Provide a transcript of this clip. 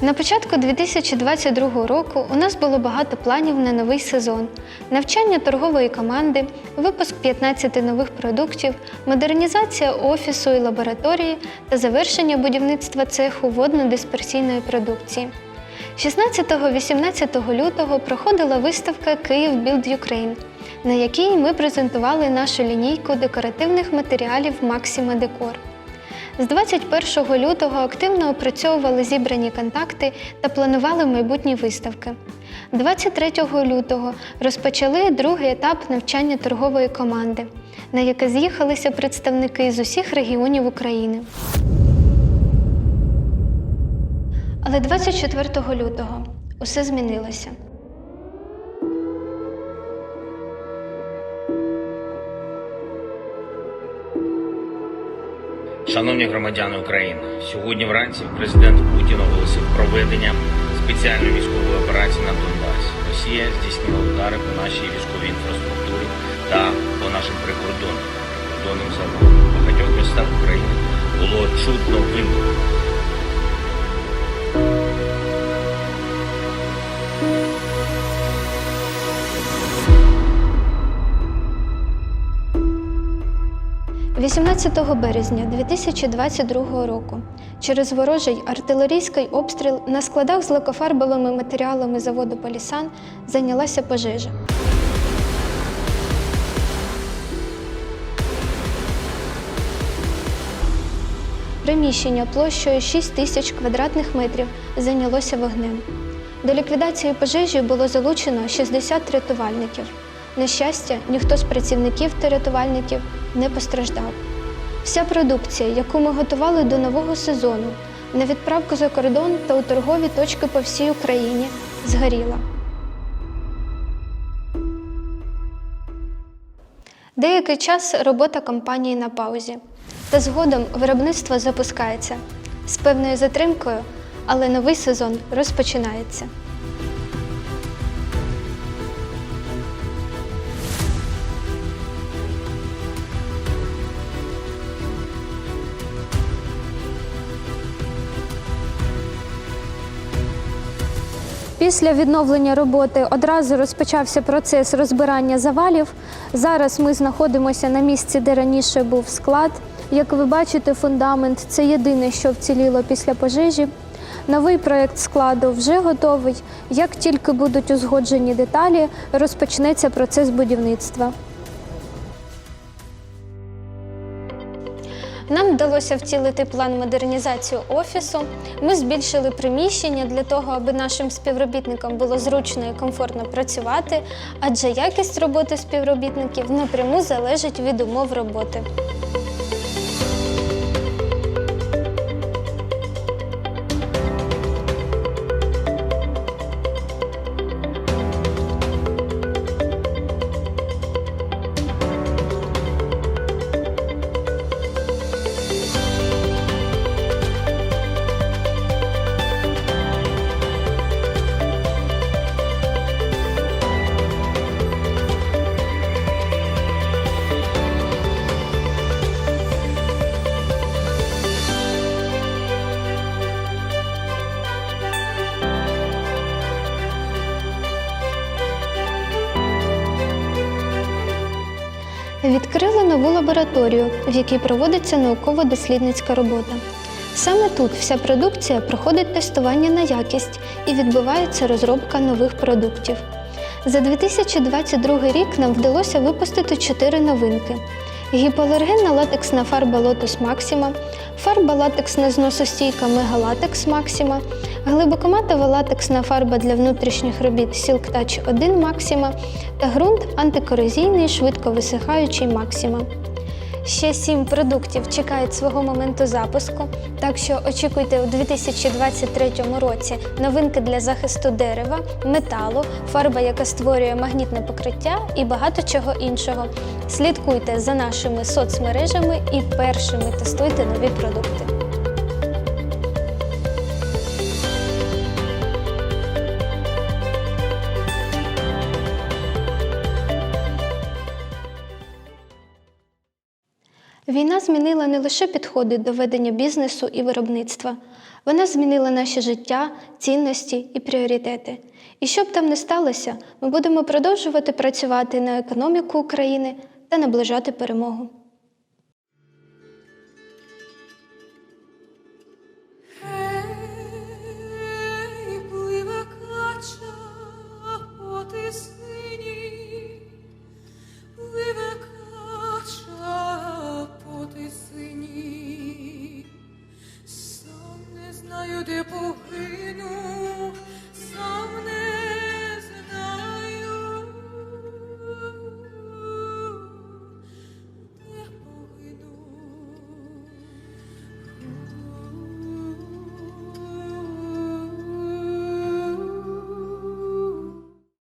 На початку 2022 року у нас було багато планів на новий сезон: навчання торгової команди, випуск 15 нових продуктів, модернізація офісу і лабораторії та завершення будівництва цеху водно-дисперсійної продукції. 16-18 лютого проходила виставка Київ Build Ukraine, на якій ми презентували нашу лінійку декоративних матеріалів Maxima Decor. З 21 лютого активно опрацьовували зібрані контакти та планували майбутні виставки. 23 лютого розпочали другий етап навчання торгової команди, на яке з'їхалися представники з усіх регіонів України. Але 24 лютого усе змінилося. Шановні громадяни України, сьогодні вранці президент Путін оголосив проведення спеціальної військової операції на Донбасі. Росія здійснила удари по нашій військовій інфраструктурі та по нашим прикордонам, прикордонним заводам. В багатьох містах України було чутно вибух. – 18 березня 2022 року через ворожий артилерійський обстріл на складах з лакофарбовими матеріалами заводу Полісан зайнялася пожежа. Приміщення площею 6 тисяч квадратних метрів зайнялося вогнем. До ліквідації пожежі було залучено 60 рятувальників. На щастя, ніхто з працівників та рятувальників не постраждав. Вся продукція, яку ми готували до нового сезону, на відправку за кордон та у торгові точки по всій Україні, згоріла. Деякий час робота компанії на паузі, та згодом виробництво запускається з певною затримкою, але новий сезон розпочинається. Після відновлення роботи одразу розпочався процес розбирання завалів. Зараз ми знаходимося на місці, де раніше був склад. Як ви бачите, фундамент це єдине, що вціліло після пожежі. Новий проєкт складу вже готовий. Як тільки будуть узгоджені деталі, розпочнеться процес будівництва. Нам вдалося втілити план модернізації офісу. Ми збільшили приміщення для того, аби нашим співробітникам було зручно і комфортно працювати, адже якість роботи співробітників напряму залежить від умов роботи. Відкрили нову лабораторію, в якій проводиться науково-дослідницька робота. Саме тут вся продукція проходить тестування на якість і відбувається розробка нових продуктів. За 2022 рік нам вдалося випустити чотири новинки: гіпоалергенна латексна фарба Lotus Maxima, фарба латексна зносостійка Мегалатекс Maxima, глибокоматова латексна фарба для внутрішніх робіт Silk Touch 1 Maxima та ґрунт антикорозійний швидко висихаючий Maxima. Ще сім продуктів чекають свого моменту запуску, так що очікуйте у 2023 році новинки для захисту дерева, металу, фарба, яка створює магнітне покриття і багато чого іншого. Слідкуйте за нашими соцмережами і першими тестуйте нові продукти. Війна змінила не лише підходи до ведення бізнесу і виробництва, Вона змінила наше життя, цінності і пріоритети. І що б там не сталося, ми будемо продовжувати працювати на економіку України та наближати перемогу.